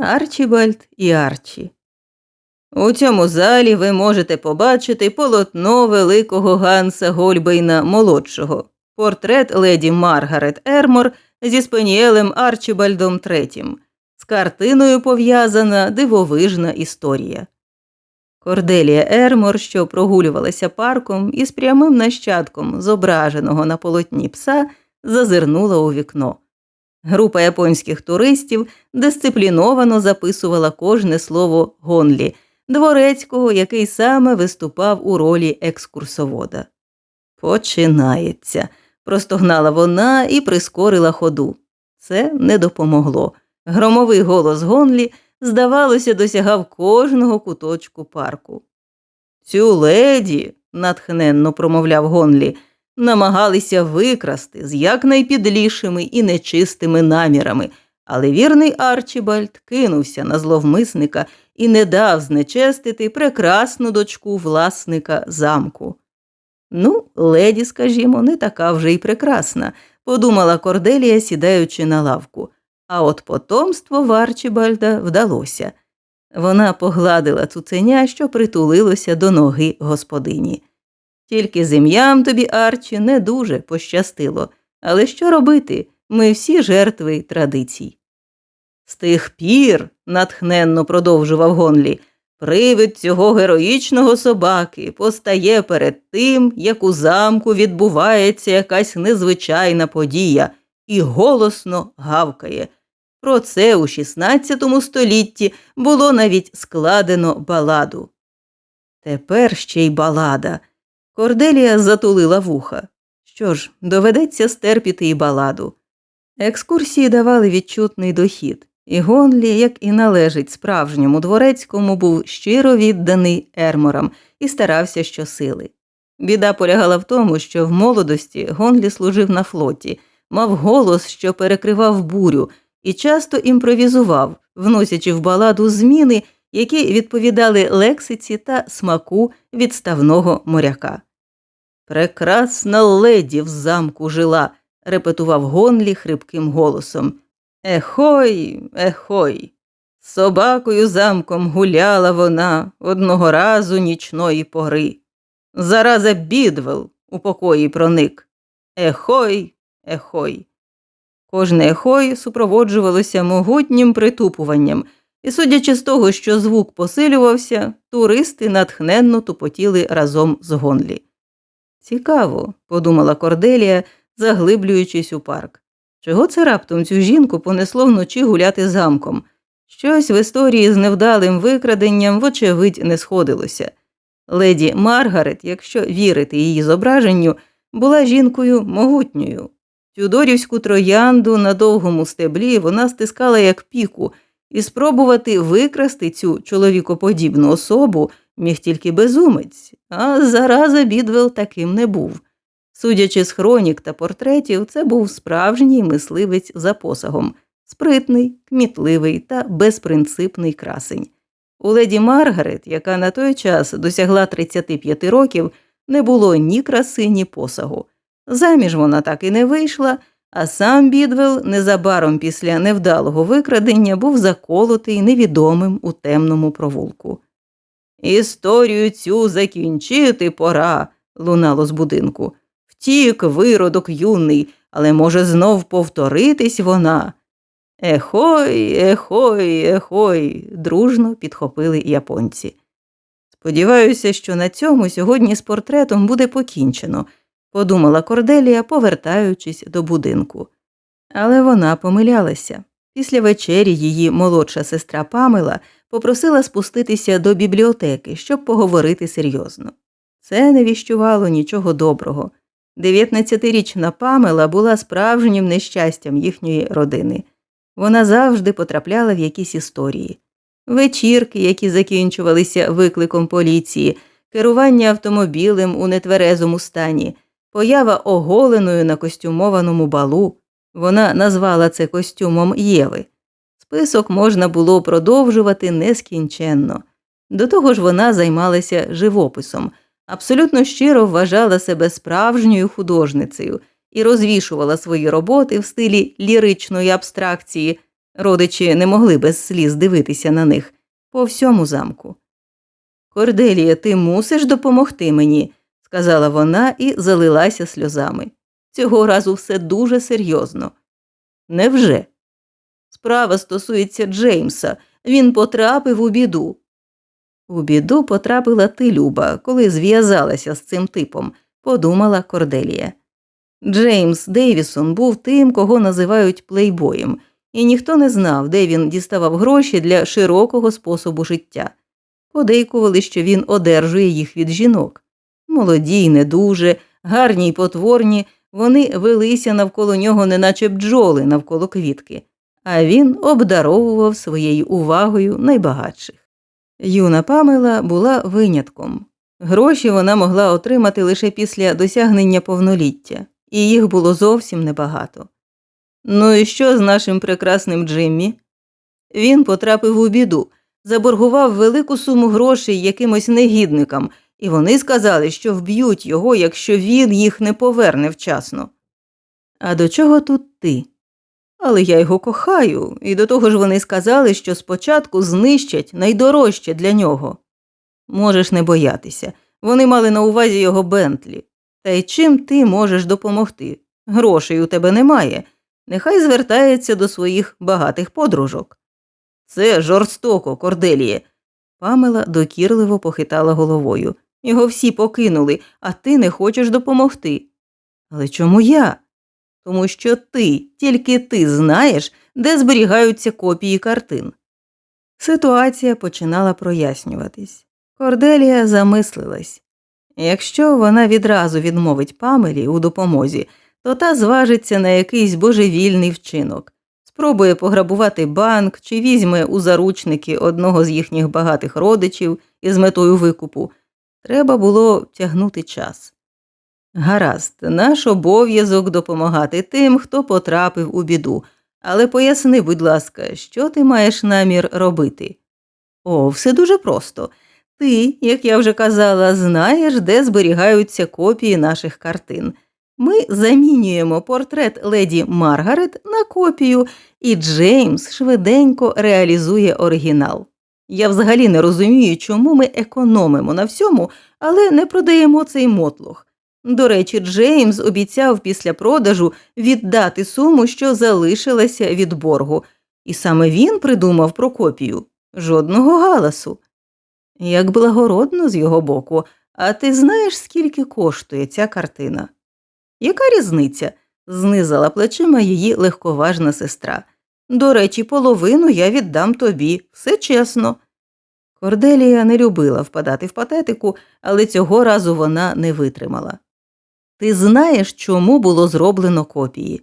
Арчібальд і Арчі. У цьому залі ви можете побачити полотно великого Ганса Гольбейна молодшого, портрет леді Маргарет Ермор зі спаніелем Арчібальдом III. З картиною пов'язана дивовижна історія. Корделія Ермор, що прогулювалася парком із прямим нащадком зображеного на полотні пса, зазирнула у вікно. Група японських туристів дисципліновано записувала кожне слово Гонлі, дворецького, який саме виступав у ролі екскурсовода. Починається, простогнала вона і прискорила ходу. Це не допомогло. Громовий голос Гонлі, здавалося, досягав кожного куточку парку. Цю леді, натхненно промовляв Гонлі, намагалися викрасти з якнайпідлішими і нечистими намірами, але вірний Арчібальд кинувся на зловмисника і не дав знечестити прекрасну дочку власника замку. Ну, леді, скажімо, не така вже й прекрасна, подумала Корделія, сідаючи на лавку. А от потомство в Арчібальда вдалося. Вона погладила цуценя, що притулилося до ноги господині. Тільки з тобі, Арчі, не дуже пощастило. Але що робити? Ми всі жертви традицій. З тих пір, натхненно продовжував Гонлі, привид цього героїчного собаки постає перед тим, як у замку відбувається якась незвичайна подія, і голосно гавкає. Про це у XVI столітті було навіть складено баладу. Тепер ще й балада. Корделія затулила вуха. Що ж, доведеться стерпіти і баладу. Екскурсії давали відчутний дохід, і Гонлі, як і належить справжньому дворецькому, був щиро відданий ерморам і старався щосили. Біда полягала в тому, що в молодості Гонлі служив на флоті, мав голос, що перекривав бурю, і часто імпровізував, вносячи в баладу зміни, які відповідали лексиці та смаку відставного моряка. Прекрасна леді в замку жила, репетував Гонлі хрипким голосом. Ехой, ехой. З собакою замком гуляла вона одного разу нічної пори. Зараза бідвел у покої проник. Ехой, ехой. Кожне ехой супроводжувалося могутнім притупуванням, і, судячи з того, що звук посилювався, туристи натхненно тупотіли разом з Гонлі. Цікаво, подумала Корделія, заглиблюючись у парк. Чого це раптом цю жінку понесло вночі гуляти замком? Щось в історії з невдалим викраденням, вочевидь, не сходилося. Леді Маргарет, якщо вірити її зображенню, була жінкою могутньою. Тюдорівську троянду на довгому стеблі вона стискала як піку, і спробувати викрасти цю чоловікоподібну особу міг тільки безумець, а зараза Бідвел таким не був. Судячи з хронік та портретів, це був справжній мисливець за посагом, спритний, кмітливий та безпринципний красень. У леді Маргарет, яка на той час досягла 35 років, не було ні краси, ні посагу. Заміж вона так і не вийшла, а сам Бідвел незабаром після невдалого викрадення був заколотий невідомим у темному провулку. Історію цю закінчити пора, лунало з будинку. Втік виродок юний, але може знов повторитись вона. Ехой, ехой, ехой, дружно підхопили японці. Сподіваюся, що на цьому сьогодні з портретом буде покінчено, подумала Корделія, повертаючись до будинку. Але вона помилялася. Після вечері її молодша сестра Памела попросила спуститися до бібліотеки, щоб поговорити серйозно. Це не віщувало нічого доброго. Дев'ятнадцятирічна Памела була справжнім нещастям їхньої родини. Вона завжди потрапляла в якісь історії. Вечірки, які закінчувалися викликом поліції, керування автомобілем у нетверезому стані, поява оголеною на костюмованому балу. Вона назвала це костюмом Єви. Список можна було продовжувати нескінченно. До того ж, вона займалася живописом, абсолютно щиро вважала себе справжньою художницею і розвішувала свої роботи в стилі ліричної абстракції Родичі не могли без сліз дивитися на них по всьому замку. Корделія, ти мусиш допомогти мені, сказала вона і залилася сльозами. Цього разу все дуже серйозно. Невже? Справа стосується Джеймса. Він потрапив у біду. У біду потрапила ти, Люба, коли зв'язалася з цим типом, подумала Корделія. Джеймс Дейвісон був тим, кого називають плейбоєм, і ніхто не знав, де він діставав гроші для широкого способу життя. Подейкували, що він одержує їх від жінок. Молоді й не дуже, гарні й потворні, вони велися навколо нього, неначе бджоли навколо квітки, а він обдаровував своєю увагою найбагатших. Юна Памела була винятком. Гроші вона могла отримати лише після досягнення повноліття, і їх було зовсім небагато. Ну і що з нашим прекрасним Джиммі? Він потрапив у біду, заборгував велику суму грошей якимось негідникам, і вони сказали, що вб'ють його, якщо він їх не поверне вчасно. А до чого тут ти? Але я його кохаю, і до того ж вони сказали, що спочатку знищать найдорожче для нього. Можеш не боятися. Вони мали на увазі його Бентлі. Та й чим ти можеш допомогти? Грошей у тебе немає. Нехай звертається до своїх багатих подружок. Це жорстоко, Корделіє. Памела докірливо похитала головою. Його всі покинули, а ти не хочеш допомогти. Але чому я? Тому що ти, тільки ти знаєш, де зберігаються копії картин. Ситуація починала прояснюватись. Корделія замислилась якщо вона відразу відмовить Памелі у допомозі, то та зважиться на якийсь божевільний вчинок, спробує пограбувати банк чи візьме у заручники одного з їхніх багатих родичів із метою викупу. Треба було тягнути час. Гаразд, наш обов'язок допомагати тим, хто потрапив у біду, але поясни, будь ласка, що ти маєш намір робити? О, все дуже просто. Ти, як я вже казала, знаєш, де зберігаються копії наших картин. Ми замінюємо портрет леді Маргарет на копію, і Джеймс швиденько реалізує оригінал. Я взагалі не розумію, чому ми економимо на всьому, але не продаємо цей мотлох. До речі, Джеймс обіцяв після продажу віддати суму, що залишилася від боргу, і саме він придумав про копію жодного галасу. Як благородно з його боку, а ти знаєш, скільки коштує ця картина? Яка різниця? знизала плечима її легковажна сестра. До речі, половину я віддам тобі, все чесно. Корделія не любила впадати в патетику, але цього разу вона не витримала. Ти знаєш, чому було зроблено копії?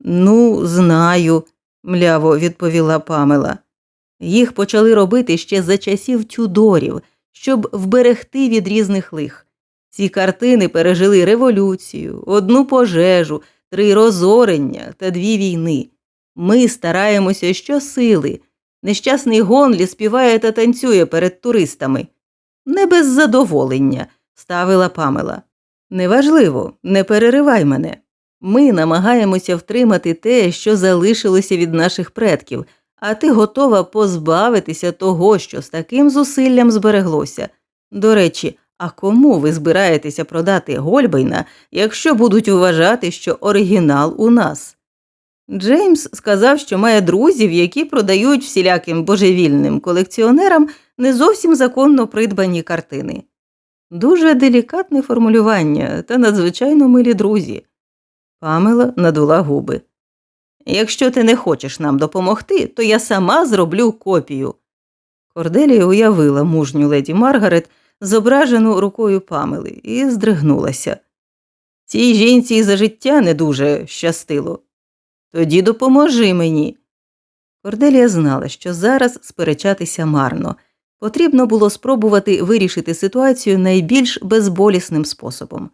Ну, знаю, мляво відповіла Памела. Їх почали робити ще за часів Тюдорів, щоб вберегти від різних лих. Ці картини пережили революцію, одну пожежу, три розорення та дві війни. Ми стараємося щосили. Нещасний Гонлі співає та танцює перед туристами. Не без задоволення, ставила Памела. Неважливо, не переривай мене. Ми намагаємося втримати те, що залишилося від наших предків, а ти готова позбавитися того, що з таким зусиллям збереглося. До речі, а кому ви збираєтеся продати Гольбейна, якщо будуть вважати, що оригінал у нас? Джеймс сказав, що має друзів, які продають всіляким божевільним колекціонерам не зовсім законно придбані картини. Дуже делікатне формулювання та надзвичайно милі друзі. Памела надула губи. Якщо ти не хочеш нам допомогти, то я сама зроблю копію. Корделія уявила мужню леді Маргарет, зображену рукою Памели, і здригнулася. Цій жінці і за життя не дуже щастило. Тоді допоможи мені. Корделія знала, що зараз сперечатися марно. Потрібно було спробувати вирішити ситуацію найбільш безболісним способом.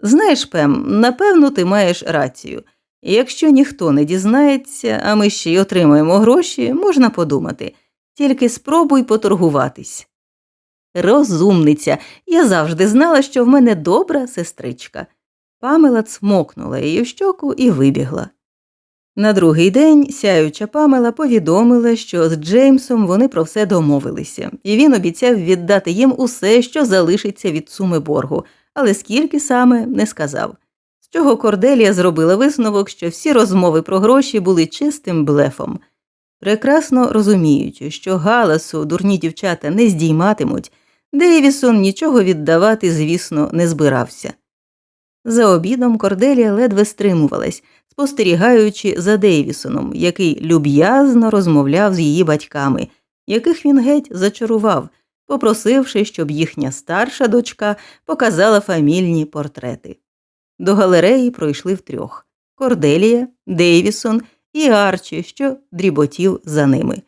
Знаєш, Пем, напевно, ти маєш рацію. Якщо ніхто не дізнається, а ми ще й отримаємо гроші, можна подумати. Тільки спробуй поторгуватись. Розумниця, я завжди знала, що в мене добра сестричка. Памела цмокнула її в щоку і вибігла. На другий день сяюча Памела повідомила, що з Джеймсом вони про все домовилися, і він обіцяв віддати їм усе, що залишиться від суми боргу, але скільки саме не сказав. З чого Корделія зробила висновок, що всі розмови про гроші були чистим блефом. Прекрасно розуміючи, що галасу дурні дівчата не здійматимуть, Дейвісон нічого віддавати, звісно, не збирався. За обідом Корделія ледве стримувалась, спостерігаючи за Дейвісоном, який люб'язно розмовляв з її батьками, яких він геть зачарував, попросивши, щоб їхня старша дочка показала фамільні портрети. До галереї пройшли втрьох Корделія, Дейвісон і Арчі, що дріботів за ними.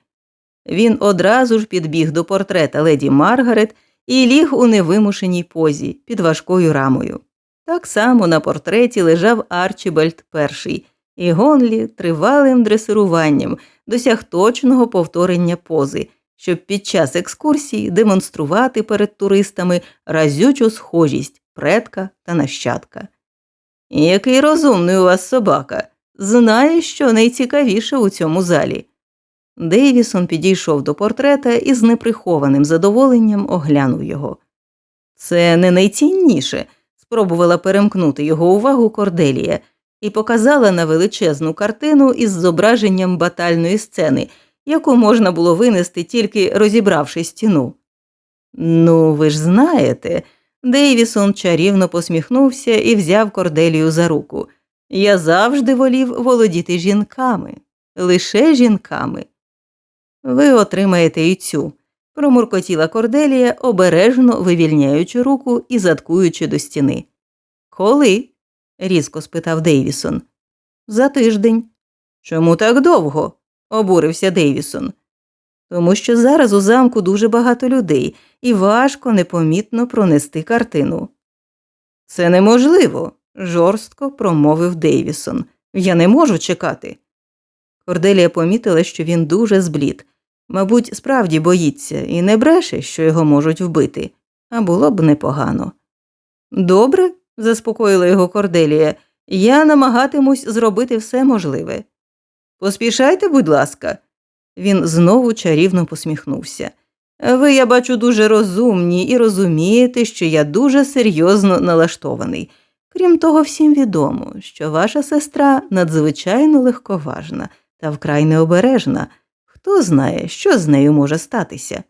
Він одразу ж підбіг до портрета леді Маргарет і ліг у невимушеній позі під важкою рамою. Так само на портреті лежав Арчібальд І, і Гонлі тривалим дресируванням досяг точного повторення пози, щоб під час екскурсії демонструвати перед туристами разючу схожість предка та нащадка. Який розумний у вас собака, знає, що найцікавіше у цьому залі. Дейвісон підійшов до портрета і з неприхованим задоволенням оглянув його. Це не найцінніше, спробувала перемкнути його увагу Корделія і показала на величезну картину із зображенням батальної сцени, яку можна було винести тільки розібравши стіну. Ну, ви ж знаєте, Дейвісон чарівно посміхнувся і взяв Корделію за руку. Я завжди волів володіти жінками, лише жінками. Ви отримаєте і цю, промуркотіла Корделія, обережно вивільняючи руку і заткуючи до стіни. Коли? різко спитав Дейвісон. За тиждень. Чому так довго? обурився Дейвісон. Тому що зараз у замку дуже багато людей, і важко непомітно пронести картину. Це неможливо, жорстко промовив Дейвісон. Я не можу чекати. Корделія помітила, що він дуже зблід. Мабуть, справді боїться і не бреше, що його можуть вбити, а було б непогано. Добре, заспокоїла його Корделія, я намагатимусь зробити все можливе. Поспішайте, будь ласка. Він знову чарівно посміхнувся. Ви, я бачу, дуже розумні і розумієте, що я дуже серйозно налаштований. Крім того, всім відомо, що ваша сестра надзвичайно легковажна та вкрай необережна. Хто знає, що з нею може статися.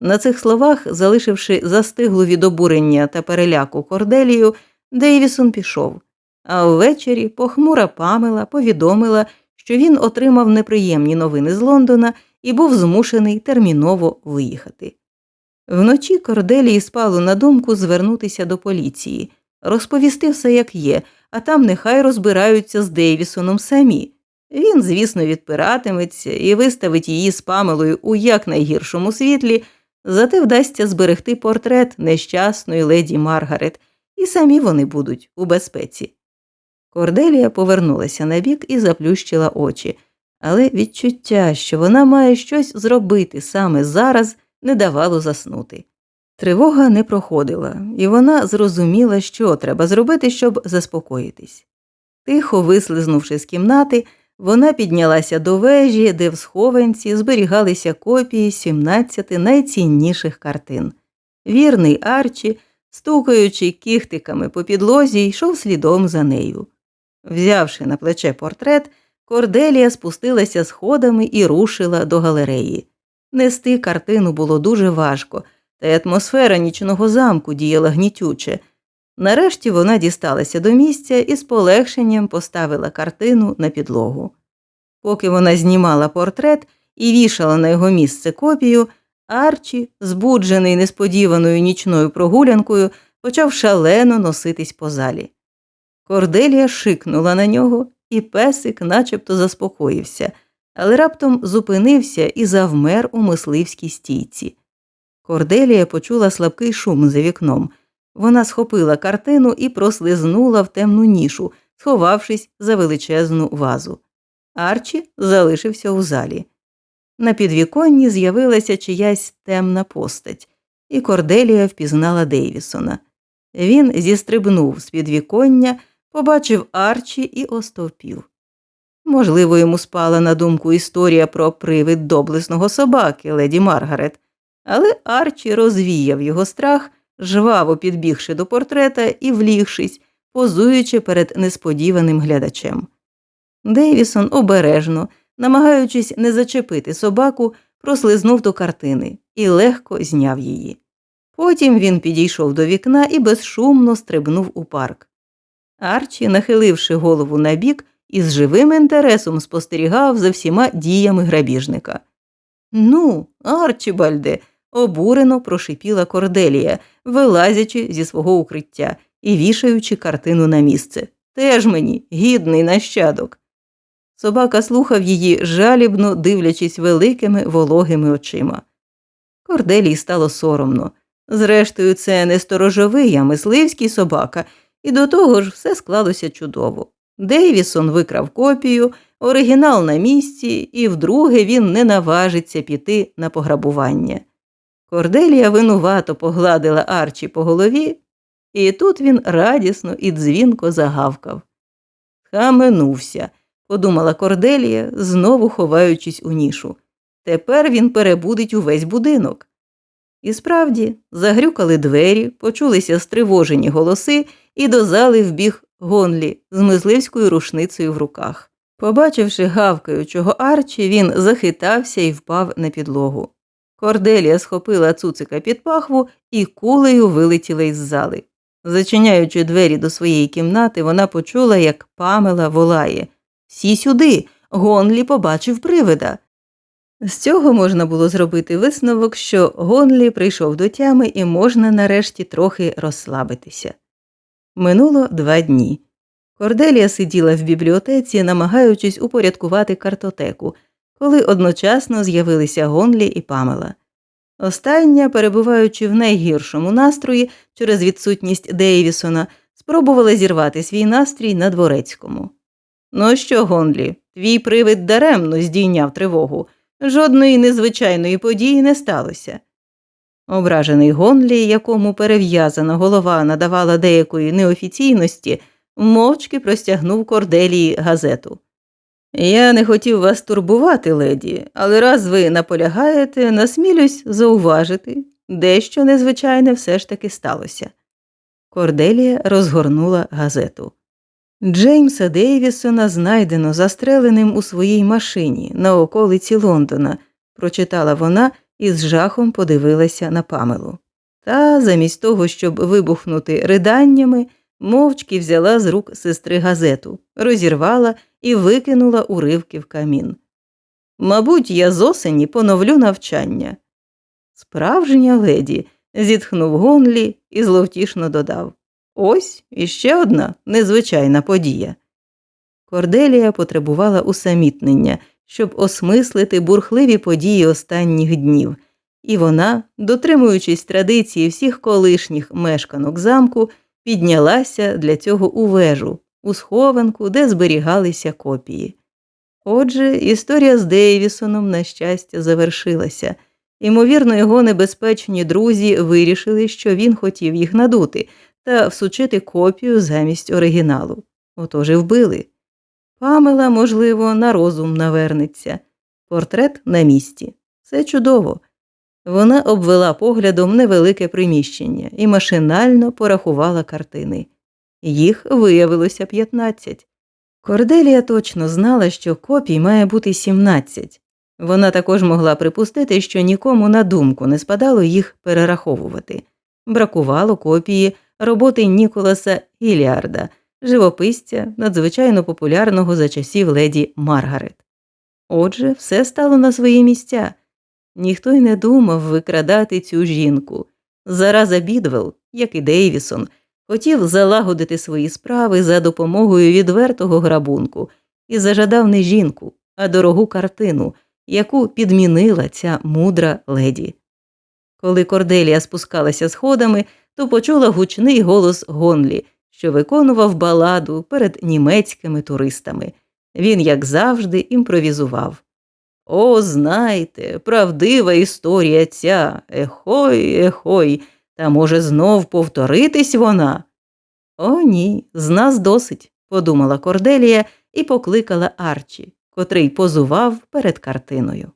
На цих словах, залишивши застиглу від обурення та переляку корделію, Дейвісон пішов, а ввечері похмура Памела повідомила, що він отримав неприємні новини з Лондона і був змушений терміново виїхати. Вночі Корделії спало на думку звернутися до поліції, розповісти все, як є, а там нехай розбираються з Дейвісоном самі. Він, звісно, відпиратиметься і виставить її з Памелою у якнайгіршому світлі, зате вдасться зберегти портрет нещасної леді Маргарет, і самі вони будуть у безпеці. Корделія повернулася на бік і заплющила очі, але відчуття, що вона має щось зробити саме зараз, не давало заснути. Тривога не проходила, і вона зрозуміла, що треба зробити, щоб заспокоїтись. Тихо вислизнувши з кімнати, вона піднялася до вежі, де в схованці зберігалися копії 17 найцінніших картин. Вірний Арчі, стукаючи кіхтиками по підлозі, йшов слідом за нею. Взявши на плече портрет, Корделія спустилася сходами і рушила до галереї. Нести картину було дуже важко, та й атмосфера нічного замку діяла гнітюче. Нарешті вона дісталася до місця і з полегшенням поставила картину на підлогу. Поки вона знімала портрет і вішала на його місце копію, Арчі, збуджений несподіваною нічною прогулянкою, почав шалено носитись по залі. Корделія шикнула на нього, і песик начебто заспокоївся, але раптом зупинився і завмер у мисливській стійці. Корделія почула слабкий шум за вікном. Вона схопила картину і прослизнула в темну нішу, сховавшись за величезну вазу. Арчі залишився у залі. На підвіконні з'явилася чиясь темна постать, і Корделія впізнала Дейвісона. Він зістрибнув з підвіконня, побачив Арчі і остовпів. Можливо, йому спала на думку історія про привид доблесного собаки леді Маргарет, але Арчі розвіяв його страх, жваво підбігши до портрета і влігшись, позуючи перед несподіваним глядачем. Дейвісон обережно, намагаючись не зачепити собаку, прослизнув до картини і легко зняв її. Потім він підійшов до вікна і безшумно стрибнув у парк. Арчі, нахиливши голову набік, із живим інтересом спостерігав за всіма діями грабіжника. Ну, Арчібальде, обурено прошипіла Корделія, вилазячи зі свого укриття і вішаючи картину на місце. Теж мені гідний нащадок. Собака слухав її, жалібно дивлячись великими вологими очима. Корделії стало соромно. Зрештою, це не сторожовий, а мисливський собака, і до того ж все склалося чудово. Дейвісон викрав копію, оригінал на місці, і вдруге він не наважиться піти на пограбування. Корделія винувато погладила Арчі по голові, і тут він радісно і дзвінко загавкав. Хаменувся, подумала Корделія, знову ховаючись у нішу. Тепер він перебудить увесь будинок. І справді загрюкали двері, почулися стривожені голоси, і до зали вбіг Гонлі з мисливською рушницею в руках. Побачивши гавкаючого Арчі, він захитався і впав на підлогу. Корделія схопила цуцика під пахву і кулею вилетіла із зали. Зачиняючи двері до своєї кімнати, вона почула, як памела волає Сі сюди. Гонлі побачив привида. З цього можна було зробити висновок, що Гонлі прийшов до тями і можна нарешті трохи розслабитися. Минуло два дні. Корделія сиділа в бібліотеці, намагаючись упорядкувати картотеку, коли одночасно з'явилися Гонлі і Памела. Остання, перебуваючи в найгіршому настрої через відсутність Дейвісона, спробувала зірвати свій настрій на дворецькому. Ну що, Гонлі, твій привид даремно здійняв тривогу. Жодної незвичайної події не сталося. Ображений Гонлі, якому перев'язана голова надавала деякої неофіційності, мовчки простягнув корделії газету. Я не хотів вас турбувати, леді, але раз ви наполягаєте, насмілюсь зауважити, дещо незвичайне все ж таки сталося. Корделія розгорнула газету. Джеймса Дейвісона знайдено застреленим у своїй машині на околиці Лондона, прочитала вона і з жахом подивилася на памелу. Та, замість того, щоб вибухнути риданнями, мовчки взяла з рук сестри газету, розірвала і викинула уривки в камін. Мабуть, я з осені поновлю навчання. Справжня леді, зітхнув Гонлі і зловтішно додав. Ось іще одна незвичайна подія. Корделія потребувала усамітнення, щоб осмислити бурхливі події останніх днів, і вона, дотримуючись традиції всіх колишніх мешканок замку, піднялася для цього у вежу, у схованку, де зберігалися копії. Отже, історія з Дейвісоном, на щастя, завершилася. Ймовірно, його небезпечні друзі вирішили, що він хотів їх надути та всучити копію замість оригіналу. Отож і вбили. Памела, можливо, на розум навернеться. Портрет на місці. Все чудово. Вона обвела поглядом невелике приміщення і машинально порахувала картини. Їх виявилося 15. Корделія точно знала, що копій має бути 17. Вона також могла припустити, що нікому на думку не спадало їх перераховувати. Бракувало копії роботи Ніколаса Гіліарда, живописця, надзвичайно популярного за часів леді Маргарет. Отже, все стало на свої місця. Ніхто й не думав викрадати цю жінку. Зараза Бідвелл, як і Дейвісон, хотів залагодити свої справи за допомогою відвертого грабунку і зажадав не жінку, а дорогу картину, яку підмінила ця мудра леді. Коли Корделія спускалася сходами, то почула гучний голос Гонлі, що виконував баладу перед німецькими туристами. Він, як завжди, імпровізував. О, знайте, правдива історія ця, ехой, ехой, та може знов повторитись вона? О, ні, з нас досить, подумала Корделія і покликала Арчі, котрий позував перед картиною.